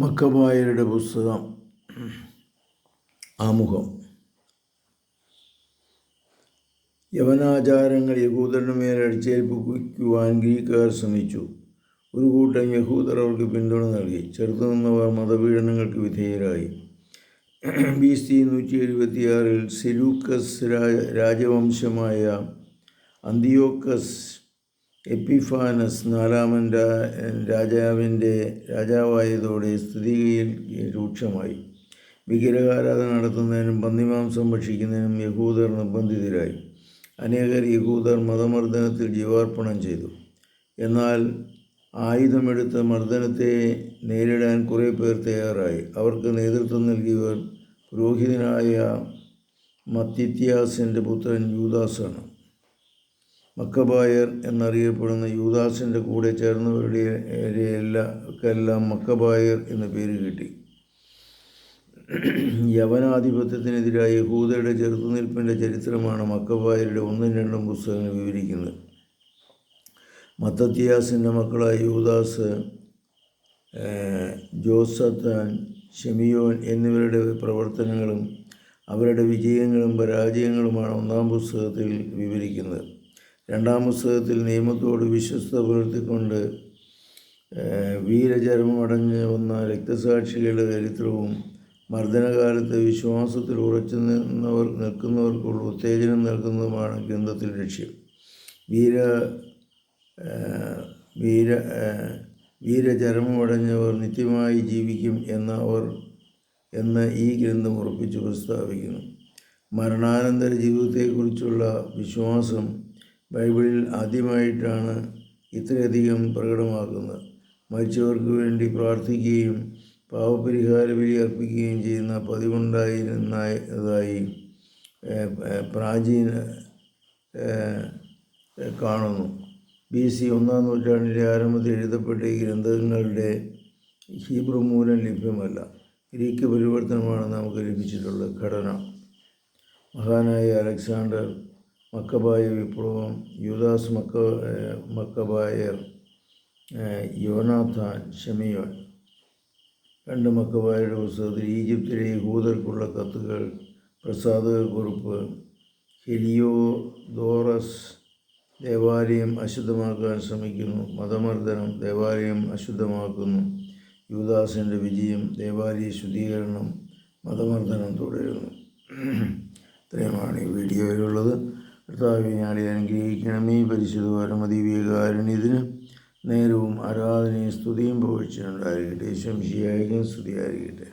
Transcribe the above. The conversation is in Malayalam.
മക്കബായരുടെ പുസ്തകം. ആമുഖം. യവനാചാരങ്ങൾ യഹൂദരുടെ മേൽ അടിച്ചേൽപ്പിക്കുവാൻ ഗ്രീക്കുകാർ ശ്രമിച്ചു. ഒരു കൂട്ടം യഹൂദർ അവർക്ക് പിന്തുണ നൽകി. ചെറുത്തുനിന്നവർ മതപീഡനങ്ങൾക്ക് വിധേയരായി. ബി സി നൂറ്റി എഴുപത്തിയാറിൽ സെലൂക്കസ് രാജവംശമായ അന്തിയോക്കസ് എപ്പിഫാനസ് നാലാമൻ രാജാവിന്റെ രാജാവായതോടെ സ്ഥിതിയിൽ രൂക്ഷമായി. വിഗ്രഹാരാധന നടത്തുന്നതിനും പന്നിമാംസം ഭക്ഷിക്കുന്നതിനും യഹൂദർ നിർബന്ധിതരായി. അനേകർ യഹൂദർ മതമർദ്ദനത്തിൽ ജീവാർപ്പണം ചെയ്തു. എന്നാൽ ആയുധമെടുത്ത മർദ്ദനത്തെ നേരിടാൻ കുറേ പേർ തയ്യാറായി. അവർക്ക് നേതൃത്വം നൽകിയവർ പുരോഹിതനായ മത്തിത്യാസിന്റെ പുത്രൻ യൂദാസാണ്. മക്കബായർ എന്നറിയപ്പെടുന്ന യൂദാസിന്റെ കൂടെ ചേർന്നവരുടെ എല്ലാം മക്കബായർ എന്ന പേര് കിട്ടി. യവനാധിപത്യത്തിനെതിരായ യഹൂദയുടെ ചെറുത്തുനിൽപ്പിന്റെ ചരിത്രമാണ് മക്കബായരുടെ ഒന്നും രണ്ടും പുസ്തകങ്ങൾ വിവരിക്കുന്നത്. മത്തത്തിയാസിന്റെ മക്കളായ യൂദാസ് ജോസത്താൻ ഷെമിയോൻ എന്നിവരുടെ പ്രവർത്തനങ്ങളും അവരുടെ വിജയങ്ങളും പരാജയങ്ങളുമാണ് ഒന്നാം പുസ്തകത്തിൽ വിവരിക്കുന്നത്. രണ്ടാം പുസ്തകത്തിൽ നിയമത്തോട് വിശ്വസ്ത പുലർത്തിക്കൊണ്ട് വീരചരമടഞ്ഞ് വന്ന രക്തസാക്ഷികളുടെ ചരിത്രവും മർദ്ദനകാലത്ത് വിശ്വാസത്തിൽ ഉറച്ചു നിന്നവർ നിൽക്കുന്നവർക്കുള്ള ഉത്തേജനം നൽകുന്നതുമാണ് ഗ്രന്ഥത്തിൽ ലക്ഷ്യം. വീര വീര വീരചരമടഞ്ഞവർ നിത്യമായി ജീവിക്കും എന്ന അവർ എന്ന് ഈ ഗ്രന്ഥം ഉറപ്പിച്ച് പ്രസ്താവിക്കുന്നു. മരണാനന്തര ജീവിതത്തെക്കുറിച്ചുള്ള വിശ്വാസം ബൈബിളിൽ ആദ്യമായിട്ടാണ് ഇത്രയധികം പ്രകടമാക്കുന്നത്. മരിച്ചവർക്ക് വേണ്ടി പ്രാർത്ഥിക്കുകയും പാവപരിഹാര ബലി അർപ്പിക്കുകയും ചെയ്യുന്ന പതിവുണ്ടായിരുന്നതായി പ്രാചീന കാണുന്നു. ബി സി ഒന്നാം നൂറ്റാണ്ടിന്റെ ആരംഭത്തിൽ എഴുതപ്പെട്ട ഈ ഗ്രന്ഥങ്ങളുടെ ഹീബ്രു മൂലം ലഭ്യമല്ല. ഗ്രീക്ക് പരിവർത്തനമാണ് നമുക്ക് ലഭിച്ചിട്ടുള്ള ഘടന. മഹാനായ അലക്സാണ്ടർ മക്കബായ വിപ്ലവം യുദാസ് മക്ക മക്കബായർ യോനാഥാൻ ഷെമിയോൻ. രണ്ട് മക്കബായരുടെ പുസ്തകത്തിൽ ഈജിപ്തിലെ യഹൂദർക്കുള്ള കത്തുകൾ പ്രസാദകുറിപ്പ് ഹെലിയോദോറസ് ദേവാലയം അശുദ്ധമാക്കാൻ ശ്രമിക്കുന്നു മതമർദ്ദനം ദേവാലയം അശുദ്ധമാക്കുന്നു യുവദാസിന്റെ വിജയം ദേവാലയ ശുദ്ധീകരണം മതമർദ്ദനം തുടരുന്നു. ഇത്രയുമാണ് ഈ വീഡിയോയിലുള്ളത്. കർത്താവ് ഞാളെ അനുഗ്രഹിക്കണമേ പരിശുദ്ധ പരമദിവ്യകാരുണ്യത്തിന് നേരവും ആരാധനയും സ്തുതിയും ഭവിച്ചിട്ടുണ്ടായിരിക്കട്ടെ ശംശിയായിരിക്കും സ്തുതിയായിരിക്കട്ടെ.